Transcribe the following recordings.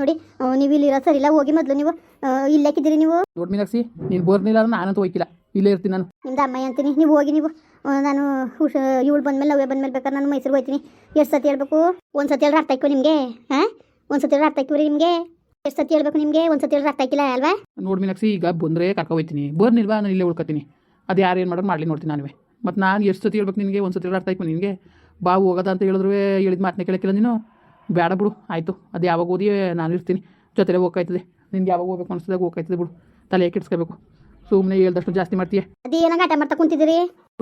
ನೋಡಿ ನೀವು ಇಲ್ಲಿ ಸರಿ ಇಲ್ಲ ಹೋಗಿ ಮೊದಲು ನೀವು ಇಲ್ಲೇಕಿದ್ದೀರಿ ನೀವು? ನೋಡ್ ಮೀನಾಕ್ಷಿ ನೀನು ಬರ್ನಿಲ್ಲ ಅಂದ್ರೆ ನಾನಂತೂ ಹೋಗಿಲ್ಲ. ಇಲ್ಲೇ ಇರ್ತೀನಿ ನಾನು. ನಿಮ್ದು ಅಮ್ಮ ಅಂತೀನಿ. ನೀವು ಹೋಗಿ ನೀವು ನಾನು ಹುಷ ಇವಳು ಬಂದ್ಮೇಲೆ ಅವೇ ಬಂದ್ಮೇಲೆ ಬೇಕಾದ್ರೆ ನಾನು ಮೈಸೂರಿಗೆ ಹೋಗ್ತೀನಿ. ಎಷ್ಟು ಸತಿ ಹೇಳ್ಬೇಕು? ಒಂದು ಸತಿ ಹೇಳಿ ಅರ್ಥ ಆಯ್ಕೋ ನಿಮಗೆ? ಹಾಂ ಒಂದು ಸತಿ ಹೇಳಿ ಅರ್ಥ ರೀ ನಿಮಗೆ? ಎಷ್ಟು ಸತಿ ಹೇಳ್ಬೇಕು ನಿಮಗೆ? ಒಂದು ಸತಿ ಹೇಳಿ ಅರ್ಥ ಆಯ್ಕಿಲ್ಲ ಅಲ್ವಾ? ನೋಡ್ ಮೀನಾಕ್ಷಿ ಈಗ ಬಂದರೆ ಕರ್ಕೊ ಹೋಯ್ತೀನಿ. ಬರ್ನಿಲ್ವಾ ನಾನು ಇಲ್ಲೇ ಉಳ್ಕೊತೀನಿ. ಅದು ಯಾರು ಏನು ಮಾಡೋದು ಮಾಡಲಿ ನೋಡ್ತೀನಿ ನಾನುವೆ. ಮತ್ತು ನಾನು ಎಷ್ಟು ಸತಿ ಹೇಳ್ಬೇಕು ನಿನಗೆ? ಒಂದು ಸತಿ ಅರ್ಥ ಆಯ್ಕೋ ನಿನಗೆ? ಬಾ ಹೋಗೋದ ಅಂತ ಹೇಳಿದ್ರು ಹೇಳಿದ ಮಾತನ್ನ ಕೇಳಕ್ಕಿಲ್ಲ ನೀನು? ಬೇಡ ಬಿಡು ಆಯಿತು. ಅದು ಯಾವಾಗ ಓದಿ ನಾನು ಇರ್ತೀನಿ. ಜೊತೆಲೇ ಹೋಗ್ಕಾಯ್ತದೆ ನಿನ್ಗೆ ಯಾವಾಗ ಹೋಗ್ಬೇಕು ಅನ್ಸ್ದಾಗ ಹೋಗ್ಕಾಯ್ತದೆ ಬಿಡು. ತಲೆ ಕೆಡ್ಸ್ಕೋಬೇಕು. ಸುಮ್ಮನೆ ಹೇಳ್ದಷ್ಟು ಜಾಸ್ತಿ ಮಾಡ್ತೀಯ? ಅದೇನೋ ಗಂಟೆ ಮಾಡ್ತಾ ಕುಂತಿದ್ದೀರಿ?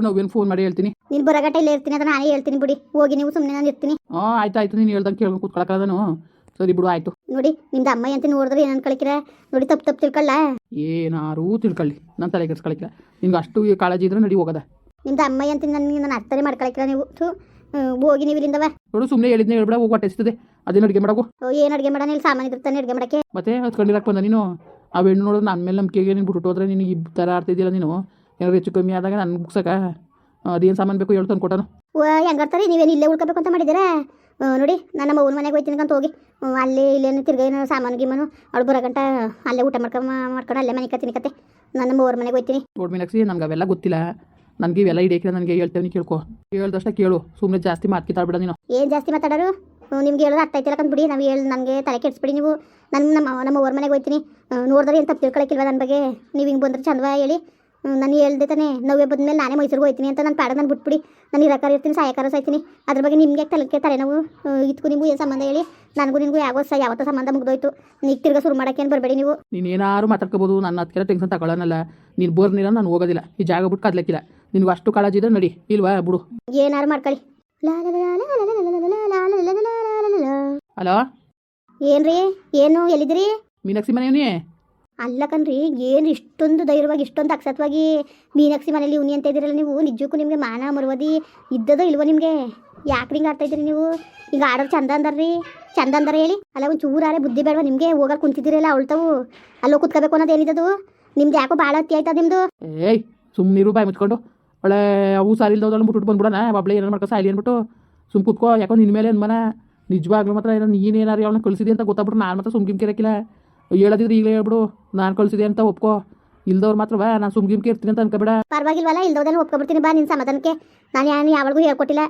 ನಾವೇನು ಫೋನ್ ಮಾಡಿ ಹೇಳ್ತೀನಿ. ನೀನು ಬರೋ ಗಂಟೆ ಇಲ್ಲೇ ಇರ್ತೀನಿ ಅಂತ ನಾನೇ ಹೇಳ್ತೀನಿ ಬಿಡಿ. ಹೋಗಿ ನೀವು ಸುಮ್ಮನೆ ನಾನು ಇರ್ತೀನಿ. ಹಾಂ ಆಯ್ತು ಆಯ್ತು. ನೀನು ಹೇಳ್ದಂಗೆ ಕೇಳ್ಕೊಂಡು ಕೂತ್ಕೊಳಕ್ಕಲ್ಲ ನಾನು ಸರಿ ಬಿಡು ಆಯ್ತು. ನೋಡಿ ನಿಮ್ದು ಅಮ್ಮ ಅಂತ ನೋಡಿದ್ರೆ ಏನು ಅನ್ಕೊಳಕಿರ ನೋಡಿ ತಪ್ಪು ತಪ್ಪು ತಿಳ್ಕೊಳ್ಳ ಏನಾರು ತಿಳ್ಕೊಳ್ಳಿ. ನನ್ನ ತಲೆ ಕೆಡ್ಸ್ಕೊಳಕ್ಕಿಲ್ಲ. ನಿನ್ಗೆ ಅಷ್ಟು ಕಾಳಜಿ ಇದ್ರೆ ನಡಿ ಹೋಗದ. ನಿಮ್ದು ಅಮ್ಮ ಅಂತ ನನ್ನ ನಾನು ಅರ್ಥನೇ ಮಾಡ್ಕೊಳಕಿರ ನೀವು. ಥು, ಹೋಗಿ ನೀವು ಇಲ್ಲಿಂದವ. ನೋಡು ಸುಮ್ಮನೆ ಹೇಳಿದ್ನೆ ಹೇಳ್ಬೇಡ ಹೋಗಿ ಹೊಟ್ಟೆ ಹಸಿತದೆ. ಅದೇನು ಅಡುಗೆ ಮಾಡಕು? ಏನು ಅಡುಗೆ ಮಾಡೋಣ ಇಲ್ಲಿ ಸಾಮಾನು ಇರ್ತಾನೆ ಅಡುಗೆ ಮಾಡಕ್ಕೆ. ಮತ್ತೆ ಹತ್ಕೊಂಡಿರಕ್ಕೆ ಬಂದ ನೀನು? ಆ ಹೆಣ್ಣು ನೋಡೋದು ನನ್ನ ಮೇಲೆ ನಂಬಿಕೆಗೆ ನೀನು ಬಿಟ್ಟು ಹೋದ್ರೆ ನಿನಗೆ ಈ ಥರ ಆಡ್ತಿದ್ದೀರ ನೀನು? ಏನಾದ್ರು ಹೆಚ್ಚು ಕಮ್ಮಿ ಆದಾಗ ನನ್ನ ಮುಗ್ಸಕ? ಅದೇನು ಸಾಮಾನು ಬೇಕು ಹೇಳ್ತಾನೆ ಕೊಟ್ಟನು ಓ ಹೆಂಗಾಡ್ತಾರೆ ನೀವೇನು ಇಲ್ಲೇ ಉಳ್ಕೋಬೇಕು ಅಂತ ಮಾಡಿದ್ದೀರಾ? ನೋಡಿ ನಾನು ನಮ್ಮ ಅವ್ನ ಮನೆಗೆ ಹೋಗ್ತೀನಿ ಅಂತ ಹೋಗಿ. ಅಲ್ಲಿ ಇಲ್ಲೇನು ತಿರ್ಗಾ ಏನೋ ಸಾಮಾನು ಗೀಮಾನು ಅವಳು ಬರೋ ಗಂಟ ಅಲ್ಲೇ ಊಟ ಮಾಡ್ಕೊಂಡು ಮಾಡ್ಕೊಂಡು ಅಲ್ಲೇ ಮನೆ ಕತ್ತಿನ ಕತೆ. ನನ್ನ ಅವ್ರ ಮನೆಗೆ ಹೋಗ್ತೀನಿ ನೋಡ್ ಮೀನಾಕ್ಷಿ ನಮ್ಗೆ ಅವೆಲ್ಲ ಗೊತ್ತಿಲ್ಲ. ನನಗೆ ಇವೆಲ್ಲ ಹಿಡಿಯಕ್ಕಿಲ್ಲ ನನಗೆ ಹೇಳ್ತೇವೆ ನೀ ಕೇಳ್ಕೊ. ಹೇಳ್ದಷ್ಟ ಕೇಳು ಸುಮ್ಮನೆ ಜಾಸ್ತಿ ಮಾತಾಡ್ಬಿಡ ನೀನು. ಏನು ಜಾಸ್ತಿ ಮಾತಾಡೋರು ನಿಮ್ಗೆ ಹೇಳೋದು ಅರ್ಥ ಅಂತ ಬಿಡಿ ನಾವು ಹೇಳಿ ನನಗೆ ತಲೆ ಕೆಡಿಸ್ಬಿಡಿ ನೀವು. ನನ್ನ ನಮ್ಮ ನಮ್ಮ ಅವ್ರ ಮನೆಗೆ ಹೋಗ್ತೀನಿ ನೋಡಿದ್ರೆ ಏನು ತಪ್ಪು ತಿಳ್ಕೊಳಕ್ಕಿಲ್ವ ನನ್ನ ಬಗ್ಗೆ? ನೀವು ಹಿಂಗೆ ಬಂದ್ರೆ ಚಂದವ ಹೇಳಿ. ನಾನು ಹೇಳ್ದೆ ತಾನೆ ನೋವೇ ಬಂದ್ಮೇಲೆ ನಾನೇ ಮೈಸೂರಿಗೆ ಹೋಗ್ತೀನಿ ಅಂತ ನಾನು ಪಾಡ ನಾನು ಬಿಟ್ಬಿಡಿ. ನಾನು ಇರಕಾರ ಇರ್ತೀನಿ ಸಾಯಕಾರ ಸಾಯ್ತೀನಿ. ಅದ್ರ ಬಗ್ಗೆ ನಿಮಗೆ ತಲೆಗೆ ತಲೆ ನಾವು ಇದಕ್ಕೂ ನಿಮಗೂ ಏನು ಸಂಬಂಧ ಹೇಳಿ? ನನಗೂ ನಿಮಗೂ ಯಾವ ಸಹ ಯಾವತ್ತೋ ಸಂಬಂಧ ಮುಗ್ದೋಯ್ತು. ನೀ ತಿರ್ಗಾ ಶುರು ಮಾಡೋಕ್ಕೇನು ಬರಬೇಡಿ ನೀವು? ನೀನು ಏನಾರು ಮಾತಾಡ್ಕೋಬೋದು ನನ್ನ ಅದಕ್ಕೆಲ್ಲ ಟೆನ್ಷನ್ ತಗೊಳ್ಳೋನಲ್ಲ. ನೀನು ಬೋರ್ನಿರೋ ನಾನು ಹೋಗೋದಿಲ್ಲ. ಈ ಜಾಗ ಬಿಟ್ಟು ಕದ್ಲಕ್ಕಿಲ್ಲ. ನಿನ್ಗ ಅಷ್ಟು ಕಾಳಜಿ ಇದ್ರೆ ನಡಿ ಇಲ್ವಾ ಬಿಡು ಏನಾರು ಮಾಡ್ಕೊಳ್ಳಿ ಹಲೋ ಏನ್ರಿ ಏನು ಎಲ್ಲಿದ್ರಿ ಮೀನಾಕ್ಷಿ ಮನೆಯವನೇ ಅಲ್ಲ ಕಣ್ರಿ ಏನು ಇಷ್ಟೊಂದು ಧೈರ್ಯವಾಗಿ ಇಷ್ಟೊಂದು ಅಕ್ಷತ್ವಾಗಿ ಮೀನಾಕ್ಷಿ ಮನೇಲಿ ಇವನಿ ಅಂತ ಇದ್ದೀರಲ್ಲ ನೀವು ನಿಜಕ್ಕೂ ನಿಮ್ಗೆ ಮಾನ ಮರುವದಿ ಇದ್ದದೋ ಇಲ್ವೋ ನಿಮ್ಗೆ ಯಾಕೆ ಹಿಂಗೆ ಆಡ್ತಾ ಇದ್ದೀರಿ ನೀವು ಈಗ ಆಡೋರು ಚಂದ ಅಂದಾರ್ರಿ ಚಂದ ಅಂದಾರ ಹೇಳಿ ಅಲ್ಲ ಒಂದು ಚೂರಾರೆ ಬುದ್ಧಿ ಬೇಡವಾ ನಿಮಗೆ ಹೋಗಲ್ ಕುಂತಿದ್ದೀರಲ್ಲ ಅವಳ್ತವು ಅಲ್ಲೋ ಕುತ್ಕೋಬೇಕು ಅನ್ನೋದು ಏನಿದ್ದದು ನಿಮ್ದು ಯಾಕೋ ಭಾಳ ಹತ್ತಿ ಆಯ್ತಾ ನಿಮ್ಮದು ಏಯ್ ಸುಮ್ಮನಿರು ಬಾಯ್ ಮುಚ್ಕೊಂಡು ಒಳ್ಳೆ ಅವು ಸಾರಿ ಇಲ್ದೋದಲ್ಲ ಬಿಟ್ಬಿಟ್ಟು ಬಂದ್ಬಿಡೋಣ ಒಬ್ಳೆ ಏನೇನು ಮಾಡ್ಕೊ ಸಾಯಿಲಿ ಅಂದ್ಬಿಟ್ಟು ಸುಮ್ ಕೂತ್ಕೋ ಯಾಕೋ ನಿನ್ನ ಮೇಲೆ ಅನ್ಮನ ನಿಜವಾಗ್ಲೂ ಮಾತ್ರ ಏನೋ ನೀನೇನಾರು ಅವಳನ್ನ ಕಳಿಸಿದೆ ಅಂತ ಗೊತ್ತಾಗ್ಬಿಟ್ಟು ನಾನು ಮಾತ್ರ ಸುಮ್ಮ ಇರಕ್ಕಿಲ್ಲ ಹೇಳೋದಿದ್ರೆ ಈಗಲೇ ಹೇಳ್ಬಿಡು ನಾನು ಕಳಿಸಿದೆ ಅಂತ ಒಪ್ಕೋ. ಇಲ್ದವ್ರು ಮಾತ್ರ ಬಾ ನಾನು ಸುಮ್ಗಿಮ್ಕೆ ಇರ್ತೀನಿ ಅಂತ ಅನ್ಕೋಬೇಡ. ಪರವಾಗಿಲ್ವಲ್ಲ ಇಲ್ದೋದನ್ನು ಒಪ್ಕೊಬಿಡ್ತೀನಿ ಬಾ ನಿನ್ನ ಸಮಾಧಾನಕ್ಕೆ. ನಾನು ಯಾರು ಯಾವಾಗೂ ಹೇಳ್ಕೊಟ್ಟಿಲ್ಲ.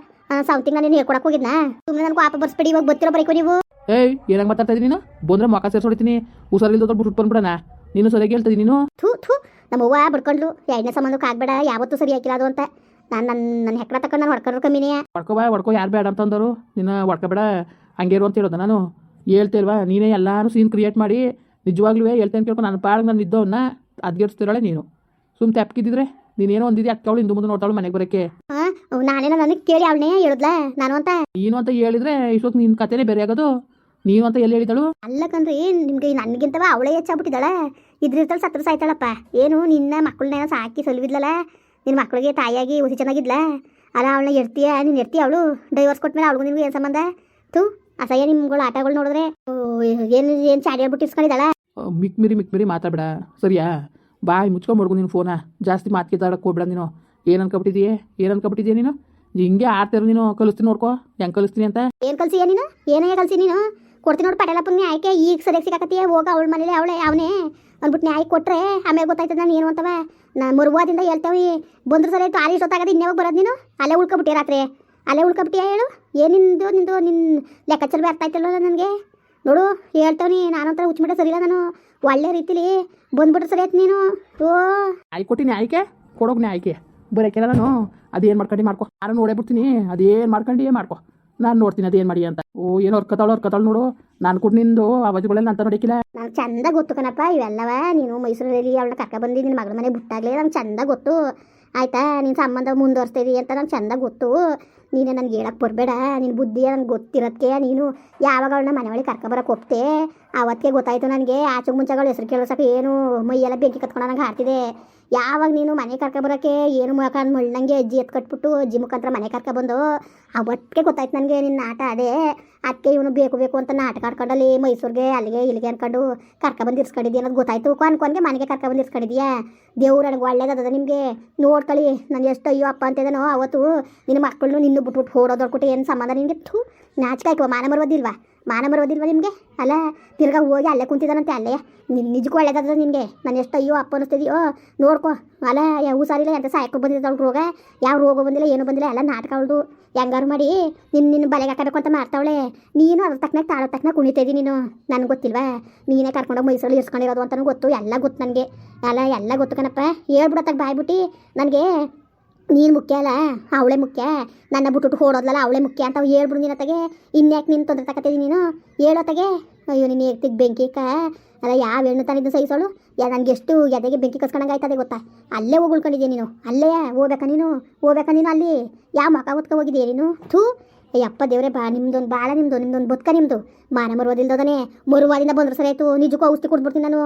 ಸೌತಿಂಗ್ ನಾನು ಹೇಳ್ಕೊಡಕ್ಕೆ ಹೋಗಿದ್ನಾ? ಸುಮ್ಮನೆ ನನಗೆ ಪಾಪ ಬರ್ಸ್ಬಿಡಿ ಇವಾಗ ಬರ್ತಿರೋ ಬರೀಕೋ ನೀವು. ಏಯ್ ಏನಾಗ ಮಾತಾಡ್ತಾ ಇದ್ದೀನಿ ನೀನು? ಬಂದ್ರೆ ಮಕ್ಕ ಸೇರಿಸೋಡ್ತೀನಿ ಹುಷಾರಿಲ್ದೋದ್ರು ಬಿಟ್ಟು ಬಂದ್ಬಿಡಣ. ನೀನು ಸರಿಯಾಗಿ ಹೇಳ್ತಾ ನೀನು? ಥೂ ಥೂ ನಮ್ಮ ಅವ್ವ ಬಡ್ಕೊಂಡ್ಲು ಎರಡನೇ ಸಂಬಂಧಕ್ಕೆ ಆಗ್ಬೇಡ ಯಾವತ್ತೂ ಸರಿ ಹಾಕಿಲ್ಲ ಅದು ಅಂತ. ನಾನು ನನ್ನ ನನ್ನ ಹೆಕ್ಕಡ ತಕೊಂಡು ನಾನು ಹೊಡ್ಕೊಂಡ್ರು ಕಮ್ಮಿನೇ ಹೊಡ್ಕೋ ಬಾ ಹೊಡ್ಕೋ ಯಾರು ಬೇಡ ಅಂತಂದರು ನಿನ್ನ ಹೊಡ್ಕೋಬೇಡ ಹಂಗೆ ಇರು ಅಂತ ಹೇಳೋದು ನಾನು. ಹೇಳ್ತಿಲ್ವಾ ನೀನೇ ಎಲ್ಲಾನು ಸೀನ್ ಕ್ರಿಯೇಟ್ ಮಾಡಿ ನಿಜವಾಗ್ಲೂ ಹೇಳ್ತೇನೆ ಕೇಳ್ಕೊ ನಾನು ಪಾಡಿಗೆ ನಾನು ಇದ್ದವನ್ನ ಅದ್ಗೆಡ್ಸ್ತಿರೋಳೆ ನೀನು. ಸುಮ್ಮನೆ ತೆಪ್ಕಿದ್ದಿದ್ರೆ ನೀನೇನೋ ಒಂದಿದೆ ಅಕ್ಕವಳು ಅವಳು ಹಿಂದೆ ಮುಂದೆ ನೋಡ್ತಾಳು ಮನೆಗೆ ಬರೋಕ್ಕೆ. ನಾನೇನೋ ನನಗೆ ಕೇಳಿ ಅವಳನ್ನೇ ಹೇಳಿದ್ಲ ನಾನು ಅಂತ? ಏನು ಅಂತ ಹೇಳಿದ್ರೆ ಇಷ್ಟೊತ್ತು ನಿನ್ನ ಕತೆನೇ ಬೇರೆ ಆಗೋದು. ನೀನು ಅಂತ ಎಲ್ಲಿ ಹೇಳಿದಳು ಅಲ್ಲ ಕಣ್ರಿ ನಿಮ್ಗೆ ನನ್ಗಿಂತವ? ಅವಳೇ ಹೆಚ್ಚಾಗ್ಬಿಟ್ಟಿದ್ದಾಳ. ಇದ್ರಿರ್ತಲ್ ಸತ್ರ ಸಾಯ್ತಾಳಪ್ಪ ಏನು ನಿನ್ನ ಮಕ್ಕಳನ್ನ ಸಾಕಿ ಸೊಲ್ವಿದ್ಲಲ್ಲ ನಿನ್ನ ಮಕ್ಕಳಿಗೆ ತಾಯಿಯಾಗಿ ಹುಸಿ ಚೆನ್ನಾಗಿದ್ಲ? ಅಲ್ಲ ಅವಳನ್ನ ಎಡ್ತೀಯ ನೀನು ಎರ್ತೀಯ ಅವಳು? ಡೈವರ್ಸ್ ಕೊಟ್ಮೇಲೆ ಅವಳಿಗೂ ನಿಮ್ಗೆ ಏನು ಸಂಬಂಧ? ತೂ ಅಸಹ್ಯ ನಿಮ್ಗಳು ಆಟಗಳು ನೋಡಿದ್ರೆ. ಏನು ಏನು ಚಾಡಿ ಹೇಳ್ಬಿಟ್ಟು ಇಸ್ಕೊಂಡಿದ್ದಾಳ? ಮಿಕ್ ಮಿರಿ ಮಿಕ್ ಮಿರಿ ಮಾತಾಡ್ಬೇಡ. ಸರಿಯಾ? ಬಾಯ್ ಮುಚ್ಕೊಂಡು ಮಡ್ಗು ನೀನು ಫೋನ ಜಾಸ್ತಿ ಮಾತು ಕಿತ್ತಾಡಕ್ಕೆ ಹೋಗ್ಬೇಡ ನೀನು. ಏನು ಅನ್ಕೊಬಿಟ್ಟಿದೀಯೇ? ಏನು ಅನ್ಕೊಬಿಟ್ಟಿದೀಯ ನೀನು? ಹಿಂಗೆ ಆಡ್ತಿರೋ ನೀನು. ಕಲಿಸ್ತೀನಿ ನೋಡ್ಕೋ. ಹೆಂಗೆ ಕಲಿಸ್ತೀನಿ ಅಂತ? ಏನು ಕಲ್ಸಿಯ ನೀನು? ಏನೇ ಕಲ್ಸಿ ನೀನು? ಕೊಡ್ತೀನಿ ನೋಡಿ ಪಟೇಲಪ್ಪನ ಆಯ್ಕೆ ಈಗ ಸರಿಯಾಗಿ ಸಿಕ್ಕಾಕತ್ತೀಯ ಹೋಗ ಅವಳ ಮನೇಲಿ, ಅವಳೆ, ಅವನೇ. ಅಂದ್ಬಿಟ್ಟು ನ್ಯಾಯ ಕೊಟ್ಟರೆ ಆಮೇಲೆ ಗೊತ್ತಾಯ್ತದ ನಾನು ಏನು ಅಂತವ. ನಾ ಮರುವಾದಿಂದ ಹೇಳ್ತೇವೆ ಬಂದ್ರೆ ಸರಿ ಆಯ್ತು, ಆಲಿ ಇಷ್ಟೊತ್ತಾಗದ ಇನ್ನೇವಾಗ ಬರೋದು ನೀನು? ಅಲ್ಲೇ ಉಳ್ಕೊಬಿಟ್ಟಿ ರಾತ್ರಿ. ಅಲ್ಲೇ ಉಳ್ಕೊಬಿಟ್ಟಿಯ ಹೇಳು? ಏನಿಂದು ನಿಂದು ನಿನ್ನ ಲೆಕ್ಕಾಚಾರ ಅರ್ಥ ಆಯ್ತಲ್ಲ ನನಗೆ? ನೋಡು, ಹೇಳ್ತೇವೆ ನಾನಂತರ ಹುಚ್ಚಿಬಿಟ್ರೆ ಸರಿಯಿಲ್ಲ ನಾನು. ಒಳ್ಳೆ ರೀತಿಲಿ ಬಂದ್ಬಿಟ್ರೆ ಸರಿ ಆಯ್ತು ನೀನು. ಓ. ಆಯ್ಕೆ ಕೊಟ್ಟಿನಿ, ಆಯ್ಕೆ? ಕೊಡೋಗ್ನೆ ಆಯ್ಕೆ ಬರೋಕೆಲ್ಲ ನಾನು. ಅದೇನು ಮಾಡ್ಕೊಂಡು ಮಾಡ್ಕೊ. ನಾನು ನೋಡೇ ಬಿಡ್ತೀನಿ, ಅದೇನು ಮಾಡ್ಕೊಂಡು ಮಾಡ್ಕೊ. ನಾನು ನೋಡ್ತೀನಿ, ಅದೇನ್ ಮಾಡಿ ಅಂತ. ಓ, ಏನೋ ಅರ್ಕತಾಳು ಅರ್ಕತಾಳು ನೋಡು. ನಾನು ಕೂಡ ನಿಂದು ಅವಧಿಗಳೆಲ್ಲ ಅಂತ ನೋಡಿಕಿಲ್ಲ ನಂಗೆ ಚಂದ ಗೊತ್ತು ಕಣಪ್ಪ, ಇವೆಲ್ಲವ. ನೀನು ಮೈಸೂರಲ್ಲಿ ಅವಳ ಕರ್ಕ ಬಂದಿ ನಿನ್ನ ಮಗಳ ಮನೆ ಬಿಟ್ಟಾಗಲೇ ನಂಗೆ ಚಂದ ಗೊತ್ತು. ಆಯ್ತಾ ನಿನ್ನ ಸಂಬಂಧ ಮುಂದುವರಿಸ್ತೀರಿ ಅಂತ ನಂಗೆ ಚಂದ ಗೊತ್ತು. ನೀನು ನನಗೆ ಹೇಳಕ್ಕೆ ಬರಬೇಡ ನಿನ್ನ ಬುದ್ಧಿ ನನಗೆ ಗೊತ್ತಿರೋದಕ್ಕೆ ನೀನು ಯಾವಾಗ ಅವಳನ್ನ ಮನೆ ಒಳಗೆ ಕರ್ಕೊಬರಕ್ಕೆ ಹೋಗ್ತೆ. ಅವತ್ತಿಗೆ ಗೊತ್ತಾಯ್ತು ನನಗೆ ಆಚೆ ಮುಂಚೆಗಳು ಹೆಸರು ಕೇಳಿಸೋಕೆ ಏನು ಮೈಯೆಲ್ಲ ಬೆಂಕಿ ಕತ್ಕೊಂಡು ನಂಗೆ ಹಾಡ್ತಿದೆ. ಯಾವಾಗ ನೀನು ಮನೆ ಕರ್ಕೊಬರೋಕ್ಕೆ ಏನು ಮುಖ ಮುಳ್ಳಂಗೆ ಅಜ್ಜಿ ಎತ್ತು ಕಟ್ಬಿಟ್ಟು ಅಜ್ಜಿ ಮುಖಾಂತರ ಮನೆ ಕರ್ಕೊಬಂದು ಅವತ್ತಿಗೆ ಗೊತ್ತಾಯ್ತು ನನಗೆ ನಿನ್ನ ಆಟ ಅದೇ. ಅದಕ್ಕೆ ಇವನು ಬೇಕು ಬೇಕು ಅಂತ ನಾಟಕ ಆಡ್ಕೊಂಡಲ್ಲಿ ಮೈಸೂರಿಗೆ, ಅಲ್ಲಿಗೆ ಇಲ್ಲಿಗೆ ಅನ್ಕೊಂಡು ಕರ್ಕೊಬಂದು ಇರ್ಸ್ಕೊಂಡಿದ್ಯಾ ಅನ್ನೋದು ಗೊತ್ತಾಯ್ತು. ಅನ್ಕೊಂಡ್ಗೆ ಮನೆಗೆ ಕರ್ಕೊಬಂದು ಇರ್ಸ್ಕೊಂಡಿದ್ಯಾ? ದೇವ್ರು ನನಗೆ ಒಳ್ಳೇದದ ನಿಮಗೆ. ನೋಡ್ಕೊಳ್ಳಿ ನಾನು ಎಷ್ಟು ಅಯ್ಯೋ ಅಪ್ಪ ಅಂತಿದ್ದಾನೋ ಅವತ್ತು ನಿನ್ನ ಮಕ್ಕಳನ್ನು ನಿನ್ನ ಬಿಟ್ಬಿಟ್ಟು ಓಡೋದೊಡ್ಕೊಟ್ಟು ಏನು ಸಂಬಂಧ ನಿಮಗೆ ಥೂ ನಾಚಿಕಾಯ್ಕೋ ಮಾನ ಮರೋದಿಲ್ವಾ ಮಾನ ಮರೋದಿಲ್ವಾ ನಿಮಗೆ? ಅಲ್ಲ, ತಿರ್ಗಾ ಹೋಗಿ ಅಲ್ಲೇ ಕುಂತಿದ್ದಾನಂತೆ ಅಲ್ಲೇ. ನಿನ್ನ ನಿಜಕ್ಕೂ ಒಳ್ಳೇದಾದ್ರೆ ನಿಮಗೆ ನಾನು ಎಷ್ಟು ಅಯ್ಯೋ, ಅಪ್ಪ ಅನ್ನಿಸ್ತಿದೆಯೋ ನೋಡ್ಕೋ. ಅಲ್ಲ ಯಾವ ಹುಷಾರಿಲ್ಲ, ಎಂತ ಸಾಯಕ್ಕೂ ಅವ್ಳಿಗೆ ರೋಗ? ಯಾವ ರೋಗ ಬಂದಿಲ್ಲ, ಏನು ಬಂದಿಲ್ಲ, ಎಲ್ಲ ನಾಟಕ ಅವಳು ಹೆಂಗಾರು ಮಾಡಿ ನಿನ್ನ ನಿನ್ನ ಬಲೆಗೆ ಹಾಕಬೇಕು ಅಂತ ಮಾಡ್ತಾವಳೆ. ನೀನು ಅದ್ರ ತಕ್ಕನಾಗ ತಾಳೋ ತಕ್ಕನಾಗ ಕುಣಿತಿದ್ದಿ ನೀನು. ನನಗೆ ಗೊತ್ತಿಲ್ವಾ? ನೀನೇ ಕರ್ಕೊಂಡೋಗಿ ಮೈಸೂರಲ್ಲಿ ಇರ್ಸ್ಕೊಂಡಿರೋದು ಅಂತಲೂ ಗೊತ್ತು. ಎಲ್ಲ ಗೊತ್ತು ನನಗೆ. ಅಲ್ಲ, ಎಲ್ಲ ಗೊತ್ತು ಕಣಪ್ಪ. ಹೇಳ್ಬಿಡತ್ತಾಗ ಬಾಯ್ಬಿಟ್ಟು. ನನಗೆ ನೀನು ಮುಖ್ಯ ಅಲ್ಲ? ಅವಳೆ ಮುಖ್ಯ. ನನ್ನ ಬಿಟ್ಟು ಓಡೋದ್ಲಲ್ಲ ಅವಳೆ ಮುಖ್ಯ ಅಂತ ಹೇಳ್ಬಿಡು ನೀನು ಅತ್ತಗೆ. ಇನ್ಯಾಕೆ ನಿನ್ನ ತೊಂದರೆ ತಗತ್ತಿದ್ದೀನಿ ನೀನು? ಹೇಳೋತ್ತಗೆ ಅಯ್ಯೋ, ನೀನು ಎತ್ತಿಗೆ ಬೆಂಕಿ ಅಲ್ಲ, ಯಾವ ಹೆಣ್ಣು ತಾನಿದ್ದು ಸಹಿಸೋಳು? ಯಾ, ನನಗೆ ಎಷ್ಟು ಎದೆಗೆ ಬೆಂಕಿ ಕಸ್ಕೊಂಡಂಗೆ ಆಯ್ತದೆ ಗೊತ್ತಾ? ಅಲ್ಲೇ ಹೋಗಿ ಉಳ್ಕೊಂಡಿದ್ಯಾ ನೀನು? ಅಲ್ಲೇ ಹೋಗ್ಬೇಕಾ ನೀನು? ಹೋಗ್ಬೇಕಾ ನೀನು ಅಲ್ಲಿ? ಯಾವ ಮಕ ಹೊತ್ಕೊ ಹೋಗಿದ್ಯಾ ನೀನು? ಥೂ ಅಯ್ಯಪ್ಪ ದೇವ್ರೆ, ಬಾ ನಿಮ್ದೊಂದು ಭಾಳ ನಿಮ್ದು ನಿಮ್ದೊಂದು ಬದುಕ ನಿಮ್ಮದು ಮಾನ ಮರುವುದಿಲ್ದೋದನೆ ಮರುವಾದಿಂದ ಬಂದ್ರೆ ಸರಿ ಆಯಿತು, ನಿಜಕ್ಕೂ ಔಷಧಿ ಕೊಟ್ಬಿಡ್ತೀನಿ ನಾನು.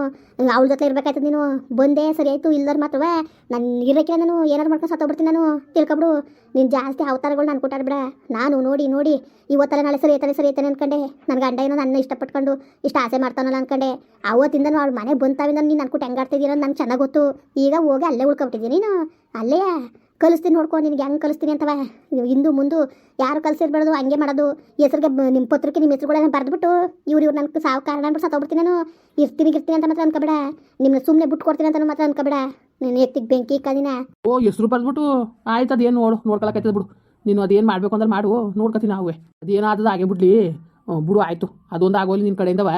ಅವಳ ಜೊತೆ ಇರ್ಬೇಕಾಯ್ತು ನೀನು. ಬಂದೆ ಸರಿ ಆಯಿತು, ಇಲ್ದರ್ ಮಾತ್ರವೇ. ನಾನು ಇರೋಕ್ಕಿಲ್ಲ ನಾನು ಏನಾರು ಮಾಡ್ಕೊಂಡು ಸತ್ತೋಗ್ಬಿಡ್ತೀನಿ ನಾನು. ತಿಳ್ಕೊಬಿಡು, ನೀನು ಜಾಸ್ತಿ ಅವತಾರಗಳು ನಾನು ಕೊಟ್ಟಾಡ್ಬಿಡ ನಾನು ನೋಡಿ ನೋಡಿ, ಇವತ್ತಲ್ಲ ನಾಳೆ ಸರಿ ಐತಾನೆ ಸರಿ ಐತಾನೆ ಅನ್ಕೊಂಡೆ. ನನ್ನ ಗಂಡ ಏನೋ ನನ್ನ ಇಷ್ಟಪಟ್ಕೊಂಡು ಇಷ್ಟು ಆಸೆ ಮಾಡ್ತಾನಲ್ಲ ಅನ್ಕೊಂಡೆ. ಅವತ್ತಿಂದ ಅವ್ಳ ಮನೆಗೆ ಬಂತಾವಿಂದ ನೀನು ಅನ್ಕೊಟ್ಟು ಹೆಂಗಾಡ್ತಿದ್ದೀರ ನಂಗೆ ಚೆನ್ನಾಗಿ ಗೊತ್ತು. ಈಗ ಹೋಗಿ ಅಲ್ಲೇ ಉಳ್ಕೊಬಿಟ್ಟಿದ್ದೀನಿ ನೀನು. ಅಲ್ಲೇ. ಕಲಿಸ್ತೀನಿ ನೋಡ್ಕೊ, ನಿನಗೆ ಹೆಂಗೆ ಕಲಿಸ್ತೀನಿ ಅಂತವ. ನೀವು ಮುಂದೆ ಯಾರು ಕಲಿಸಿರ್ಬಾರ್ದು, ಹಂಗೆ ಮಾಡೋದು. ಹೆಸ್ರಿಗೆ ನಿಮ್ಮ ಪತ್ರಕ್ಕೆ ನಿಮ್ಮ ಹೆಸ್ರುಗಳೆಲ್ಲ ಬರೆದ್ಬಿಟ್ಟು ಇವ್ರು ಇವ್ರು ನನಗೆ ಸಾವು ಕಾರಣ ಅಂದ್ಬಿಟ್ಟು ಸತ್ತೋಗ್ಬಿಡ್ತೀನಿ ನಾನು. ಇರ್ತೀನಿ ಇರ್ತೀನಿ ಅಂತ ಮಾತ್ರ ಅನ್ಕೋಬೇಡ. ನಿಮ್ಮನ್ನ ಸುಮ್ಮನೆ ಬಿಟ್ಟು ಕೊಡ್ತೀನಿ ಅಂತ ಮಾತ್ರ ಅನ್ಕೋಬೇಡ. ನೀನು ಎತ್ತಿಗೆ ಬೆಂಕಿ ಕದಿನ. ಓ, ಹೆಸ್ರು ಬರೆದ್ಬಿಟ್ಟು ಆಯ್ತು ಅದೇನು ನೋಡು ನೋಡ್ಕೊಳಕೈತದ ಬಿಡು. ನೀನು ಅದೇನು ಮಾಡಬೇಕು ಅಂದ್ರೆ ಮಾಡು, ನೋಡ್ಕೊತೀನಿ ನಾವೇ. ಅದೇನಾದದ ಹಾಗೆ ಬಿಡ್ಲಿ. ಬಿಡು, ಆಯಿತು. ಅದೊಂದು ಆಗೋಲಿ ನಿನ್ನ ಕಡೆಯಿಂದವ.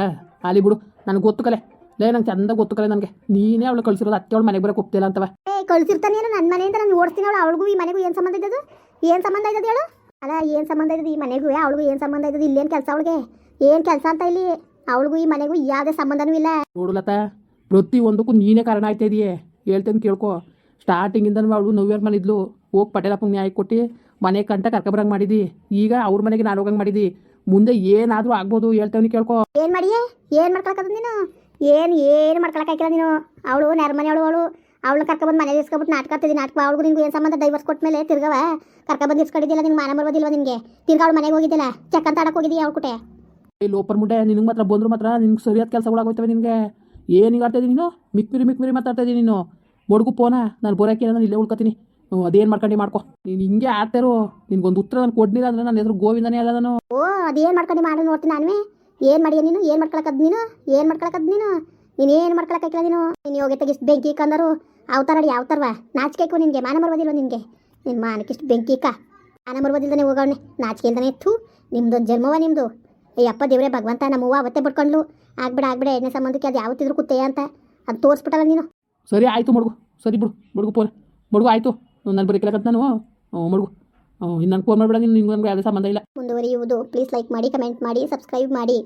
ಅಲ್ಲಿ ಬಿಡು, ನನಗೆ ಗೊತ್ತು ಕಲೆ. ಲೇ ನಂಗೆ ಚಂದ ಗೊತ್ತು ಕಲೆ ನನಗೆ. ನೀನೇ ಅವಳು ಕಳಿಸಿರೋದು ಅತ್ತೆ ಅವಳು ಮನೆಗೆ ಬರೋಕೆ ಒಪ್ತಿಲ್ಲ ಅಂತವ. ಏ ಕಳ್ಸಿರ್ತಾನೇನು ನನ್ನ ಮನೆಯಿಂದ ನಾನು ಓಡಿಸ್ತೀನಿ ಅವಳು. ಅವಳಿಗೂ ಈ ಮನೆಗೂ ಏನು ಸಂಬಂಧ ಇದ್ದದು ಏನು ಸಂಬಂಧ ಇದ್ದದು ಹೇಳು? ಅಲ್ಲ ಏನು ಸಂಬಂಧ ಇದ್ದದು ಈ ಮನೆಗೂ? ಅವಳಿಗೂ ಏನು ಸಂಬಂಧ ಇದ್ದದು ಇಲ್ಲೇನು ಕೆಲಸ ಅವಳಿಗೆ? ಏನು ಕೆಲಸ ಅಂತ ಇಲ್ಲಿ? ಅವಳಿಗೂ ಈ ಮನೆಗೂ ಯಾವುದೇ ಸಂಬಂಧನೂ ಇಲ್ಲ. ನೋಡು ಪ್ರತಿ ಒಂದಕ್ಕೂ ನೀನೇ ಕಾರಣ ಆಯ್ತಾ ಇದೆಯೇ. ಹೇಳ್ತೇನೆ ಕೇಳ್ಕೊ. ಸ್ಟಾರ್ಟಿಂಗಿಂದ ಅವಳು ನೋವ್ಯಾರ ಮನೆ ಇದ್ಲು ಹೋಗಿ ಪಟೇಲಪ್ಪಂಗೆ ನ್ಯಾಯ ಕೊಟ್ಟು ಮನೆ ಕಂಟ ಕರ್ಕೊಬರಂಗೆ ಮಾಡಿದಿ. ಈಗ ಅವ್ರ ಮನೆಗೆ ನಾನು ಹೋಗಂಗೆ ಮಾಡಿದಿ. ಮುಂದೆ ಏನಾದರೂ ಆಗ್ಬೋದು ಹೇಳ್ತೇವೆ ಕೇಳ್ಕೊ. ಏನು ಮಾಡಿಯೇ? ಏನು ಮಾಡ್ಕೊಳಕದ ನೀನು? ಏನು ಏನು ಮಾಡ್ಕೊಳಕ್ಕಾಗಿಲ್ಲ ನೀನು? ಅವಳು ನೆರಮನೆ ಅವಳು ಅವಳು. ಅವಳು ಕರ್ಕೊಬಂದು ಮನೇಲಿ ಇಸ್ಕೊಬಿಟ್ಟು ನಾಟಕ ಆಡ್ತಿದ್ದಿ. ನಾಟಕ ಅವಳಿಗೂ ನಿಂಗೆ ಏನು ಸಂಬಂಧ? ಡೈವರ್ಸ್ ಕೊಟ್ಟ ಮೇಲೆ ತಿರ್ಗವ. ಕರ್ಕೊಬಂದು ಇಸ್ಕೊಂಡಿದ್ದಿಲ್ಲ ನಿಂಗೆ ಮಾನ ಬರ್ಬೋದಿಲ್ವ ನಿನಗೆ? ತಿರ್ಗ ಅವಳು ಮನೆಗೆ ಹೋಗಿದ್ದಿಲ್ಲ ಚಕ್ಕಂತ ಆಡಕ್ಕೆ ಹೋಗಿದ್ದೀಯ ಅವಳು ಕುಟೆ? ಏ ಲೋಪರ್ ಮುಂಡೆ ನಿನಗೆ ಮಾತ್ರ ಬಂದ್ರು ಮಾತ್ರ ನಿನ್ಗೆ ಸರಿಯಾದ ಕೆಲಸಗಳಾಗೋಯ್ತವೆ ನಿನಗೆ. ಏನೀಗ ಆಡ್ತಾ ಇದ್ದೀನಿ ನೀನು? ಮಿಕ್ಮಿರಿ ಮಿಕ್ಮಿರಿ ಮಾತಾಡ್ತಾ ಇದ್ದೀನಿ ನೀನು. ಮೊಡ್ಗು ಪೋನ ನಾನು ಬರೋಕೆ ನಾನು ಇಲ್ಲೇ ಉಳ್ಕೊತೀನಿ. ಅದೇನು ಮಾಡ್ಕೊಂಡು ಮಾಡ್ಕೊ. ನೀನು ಹಿಂಗೆ ಆಡ್ತಾರೋ ನಿನ್ಗೊಂದು ಉತ್ತರ ನಾನು ಕೊಡ್ಲಿಲ್ಲ ಅಂದ್ರೆ ನನ್ನ ಹೆಸರು ಗೋವಿಂದನೇ ಅಲ್ಲ ನಾನು. ಓ ಅದೇನು ಮಾಡ್ಕೊಂಡು ಮಾಡಿ ನೋಡ್ತೀನಿ ನಾನು ಏನು ಮಾಡಿಯ ನೀನು? ಏನು ಮಾಡ್ಕೊಳಕದ್ ನೀನು? ಏನು ಮಾಡ್ಕೊಳಕದ್ ನೀನು? ನೀನು ಏನು ಮಾಡ್ಕೊಳಕ್ಕಾಗಿಲ್ಲ ನೀನು? ನೀನು ಹೋಗಿ ತೆಗಿಸ್ ಬೆಂಕಿ ಕಂದರು ಅವತಾರ ಅಡಿ ಅವತಾರವಾ. ನಾಚಿಕೆಕು ನಿನಗೆ, ಮಾನ ಮರ್ಬೋದಿಲ್ವ ನಿನಗೆ? ನಿನ್ನ ಮಾನಕ್ಕಿಷ್ಟು ಬೆಂಕಿ ಕ ಮಾನ ಬರೋದಿಲ್ದಾನೆ ಹೋಗೋಣೆ ನಾಚಿಕೆ ಇಲ್ದಾನೆ ಎತ್ತು. ನಿಮ್ದೊಂದು ಜನ್ಮವ ನಿಮ್ಮದು ಅಪ್ಪ ದೇವ್ರೆ, ಭಗವಂತ ನಮ್ಮವ್ವ ಅವತ್ತೇ ಪಡ್ಕೊಂಡ್ಲು. ಆಗ್ಬಿಡ ಆಗ್ಬಿಡ, ಎಣ್ಣೆ ಸಂಬಂಧಕ್ಕೆ ಅದು ಯಾವತ್ತಿದ್ರು ಕುತ್ತೆ ಅಂತ. ಅದು ತೋರಿಸ್ಬಿಟ್ಟಲ್ಲ ನೀನು. ಸರಿ, ಆಯಿತು ಮಡ್ಗು. ಸರಿ ಬಿಡು. ಮಡ್ಗು ಫೋನ್ ಮಡ್ಗು, ಆಯಿತು. ನಾನು ಬರೀಕಲಕತ್ ನಾನು. ಮಡ್ಗು. ನನಗೆ ಫೋನ್ ಮಾಡಬೇಡ ನೀನು, ನನಗೆ ಯಾವುದೇ ಸಂಬಂಧ ಇಲ್ಲ. ಮುಂದುವರಿಯುವುದು. ಪ್ಲೀಸ್ ಲೈಕ್ ಮಾಡಿ ಕಮೆಂಟ್ ಮಾಡಿ ಸಬ್ಸ್ಕ್ರೈಬ್ ಮಾಡಿ.